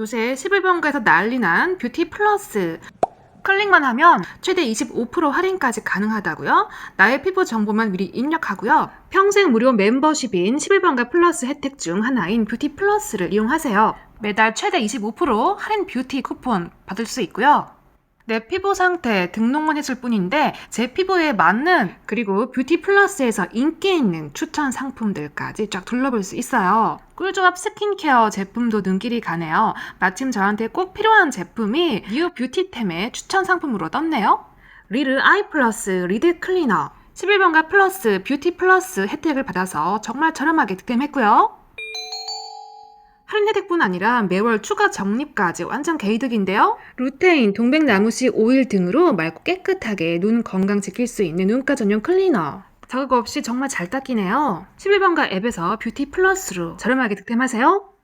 요새 11번가에서 난리 난 뷰티 플러스. 클릭만 하면 최대 25% 할인까지 가능하다고요? 나의 피부 정보만 미리 입력하고요. 평생 무료 멤버십인 11번가 플러스 혜택 중 하나인 뷰티 플러스를 이용하세요. 매달 최대 25% 할인 뷰티 쿠폰 받을 수 있고요. 내 피부 상태 등록만 했을 뿐인데 제 피부에 맞는 그리고 뷰티 플러스에서 인기 있는 추천 상품들까지 쫙 둘러볼 수 있어요. 꿀조합 스킨케어 제품도 눈길이 가네요. 마침 저한테 꼭 필요한 제품이 뉴 뷰티템의 추천 상품으로 떴네요. 리르 아이 플러스 리드 클리너 11번가 플러스 뷰티 플러스 혜택을 받아서 정말 저렴하게 득템했고요. 할인 혜택뿐 아니라 매월 추가 적립까지 완전 개이득인데요. 루테인, 동백나무씨 오일 등으로 맑고 깨끗하게 눈 건강 지킬 수 있는 눈가 전용 클리너. 자극 없이 정말 잘 닦이네요. 11번가 앱에서 뷰티 플러스로 저렴하게 득템하세요.